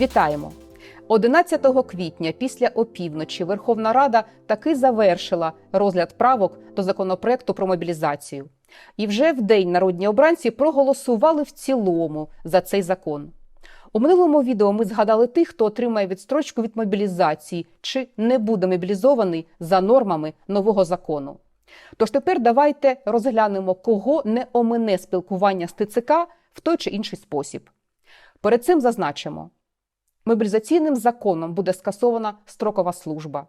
Вітаємо! 11 квітня після опівночі Верховна Рада таки завершила розгляд правок до законопроекту про мобілізацію. І вже в день народні обранці проголосували в цілому за цей закон. У минулому відео ми згадали тих, хто отримає відстрочку від мобілізації чи не буде мобілізований за нормами нового закону. Тож тепер давайте розглянемо, кого не омине спілкування з ТЦК в той чи інший спосіб. Перед цим зазначимо, мобілізаційним законом буде скасована строкова служба.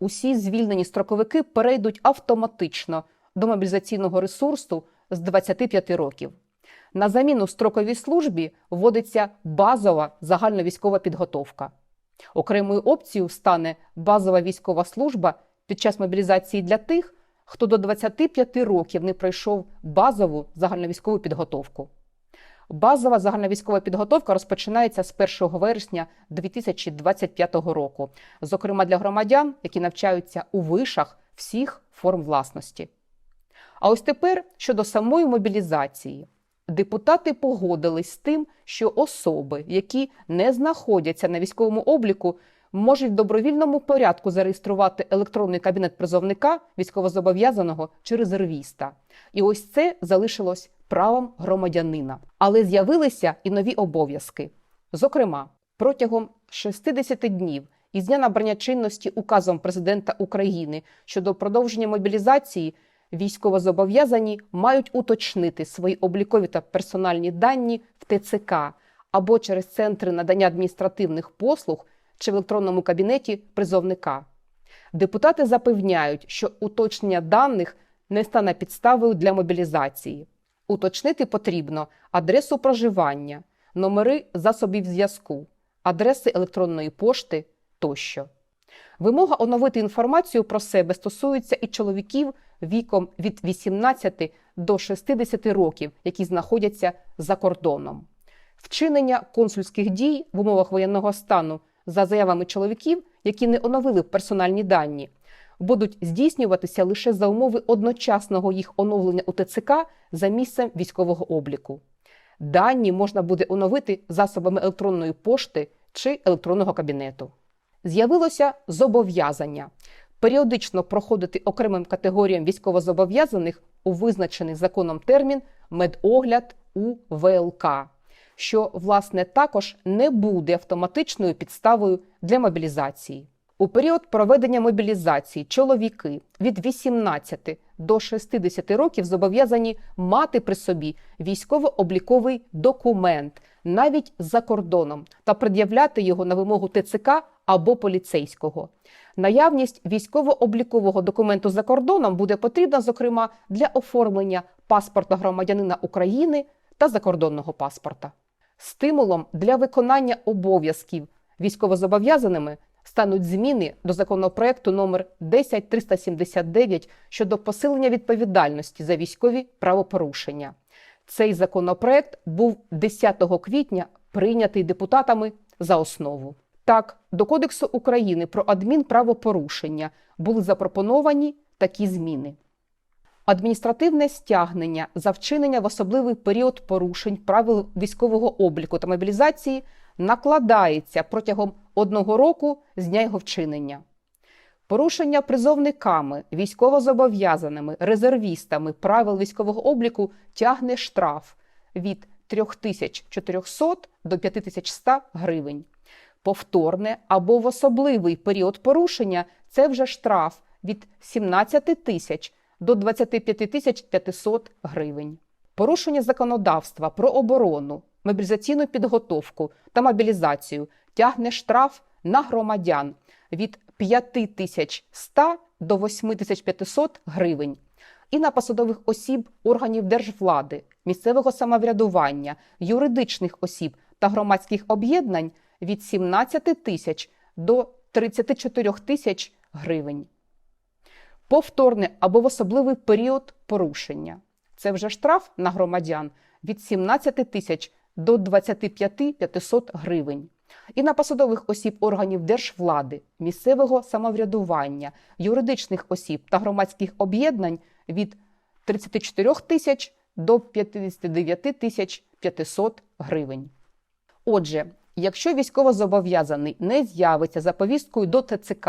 Усі звільнені строковики перейдуть автоматично до мобілізаційного ресурсу з 25 років. На заміну строковій службі вводиться базова загальновійськова підготовка. Окремою опцією стане базова військова служба під час мобілізації для тих, хто до 25 років не пройшов базову загальновійськову підготовку. Базова загальновійськова підготовка розпочинається з 1 вересня 2025 року, зокрема для громадян, які навчаються у вишах всіх форм власності. А ось тепер щодо самої мобілізації. Депутати погодились з тим, що особи, які не знаходяться на військовому обліку, можуть в добровільному порядку зареєструвати електронний кабінет призовника військовозобов'язаного чи резервіста. І ось це залишилось правом громадянина. Але з'явилися і нові обов'язки. Зокрема, протягом 60 днів із дня набрання чинності указом президента України щодо продовження мобілізації військовозобов'язані мають уточнити свої облікові та персональні дані в ТЦК або через центри надання адміністративних послуг чи в електронному кабінеті призовника. Депутати запевняють, що уточнення даних не стане підставою для мобілізації. Уточнити потрібно адресу проживання, номери засобів зв'язку, адреси електронної пошти тощо. Вимога оновити інформацію про себе стосується і чоловіків віком від 18 до 60 років, які знаходяться за кордоном. Вчинення консульських дій в умовах воєнного стану за заявами чоловіків, які не оновили персональні дані, будуть здійснюватися лише за умови одночасного їх оновлення у ТЦК за місцем військового обліку. Дані можна буде оновити засобами електронної пошти чи електронного кабінету. З'явилося зобов'язання періодично проходити окремим категоріям військовозобов'язаних у визначений законом термін медогляд у ВЛК, що, власне, також не буде автоматичною підставою для мобілізації. У період проведення мобілізації чоловіки від 18 до 60 років зобов'язані мати при собі військово-обліковий документ навіть за кордоном та пред'являти його на вимогу ТЦК або поліцейського. Наявність військово-облікового документу за кордоном буде потрібна, зокрема, для оформлення паспорта громадянина України та закордонного паспорта. Стимулом для виконання обов'язків військовозобов'язаними стануть зміни до законопроекту номер 10379 щодо посилення відповідальності за військові правопорушення. Цей законопроект був 10 квітня прийнятий депутатами за основу. Так, до Кодексу України про адмінправопорушення були запропоновані такі зміни. Адміністративне стягнення за вчинення в особливий період порушень правил військового обліку та мобілізації накладається протягом одного року з дня його вчинення. Порушення призовниками, військовозобов'язаними, резервістами правил військового обліку тягне штраф від 3400 до 5100 гривень. Повторне або в особливий період порушення це вже штраф від 17 тисяч до 25 тисяч 500 гривень. Порушення законодавства про оборону, мобілізаційну підготовку та мобілізацію тягне штраф на громадян від 5100 до 8500 гривень і на посадових осіб органів держвлади, місцевого самоврядування, юридичних осіб та громадських об'єднань від 17 тисяч до 34 тисяч гривень. Повторне або в особливий період порушення. Це вже штраф на громадян від 17 тисяч до 25 500 гривень. І на посадових осіб органів держвлади, місцевого самоврядування, юридичних осіб та громадських об'єднань від 34 тисяч до 59 тисяч 500 гривень. Отже, якщо військовозобов'язаний не з'явиться за повісткою до ТЦК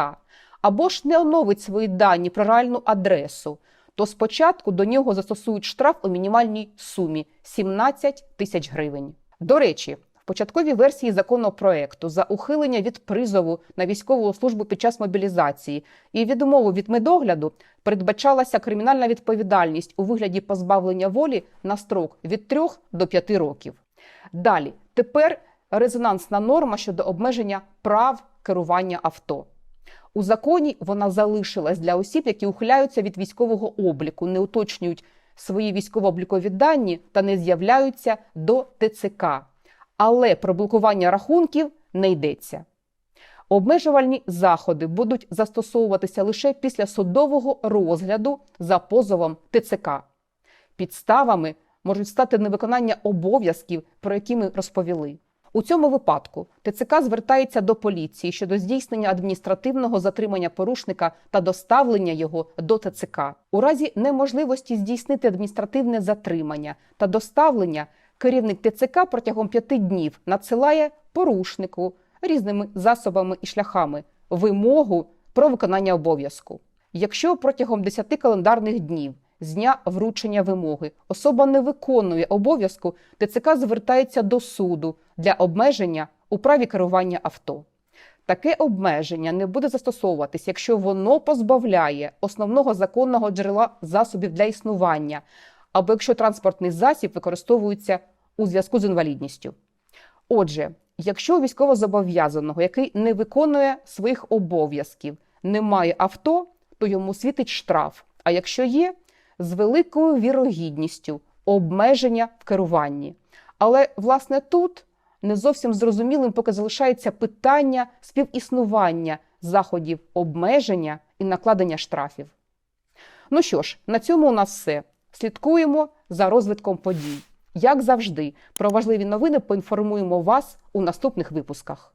або ж не оновить свої дані про реальну адресу, то спочатку до нього застосують штраф у мінімальній сумі 17 тисяч гривень. До речі, в початковій версії законопроекту за ухилення від призову на військову службу під час мобілізації і відмову від медогляду передбачалася кримінальна відповідальність у вигляді позбавлення волі на строк від 3 до 5 років. Далі, тепер резонансна норма щодо обмеження прав керування авто. У законі вона залишилась для осіб, які ухиляються від військового обліку, не уточнюють свої військово-облікові дані та не з'являються до ТЦК. Але про блокування рахунків не йдеться. Обмежувальні заходи будуть застосовуватися лише після судового розгляду за позовом ТЦК. Підставами можуть стати невиконання обов'язків, про які ми розповіли. У цьому випадку ТЦК звертається до поліції щодо здійснення адміністративного затримання порушника та доставлення його до ТЦК. У разі неможливості здійснити адміністративне затримання та доставлення керівник ТЦК протягом п'яти днів надсилає порушнику різними засобами і шляхами вимогу про виконання обов'язку. Якщо протягом 10 календарних днів з дня вручення вимоги особа не виконує обов'язку, ТЦК звертається до суду для обмеження у праві керування авто. Таке обмеження не буде застосовуватись, якщо воно позбавляє основного законного джерела засобів для існування, або якщо транспортний засіб використовується у зв'язку з інвалідністю. Отже, якщо у військовозобов'язаного, який не виконує своїх обов'язків, немає авто, то йому світить штраф. А якщо є, з великою вірогідністю обмеження в керуванні. Але власне тут не зовсім зрозумілим, поки залишається питання співіснування заходів обмеження і накладення штрафів. Ну що ж, на цьому у нас все. Слідкуємо за розвитком подій. Як завжди, про важливі новини поінформуємо вас у наступних випусках.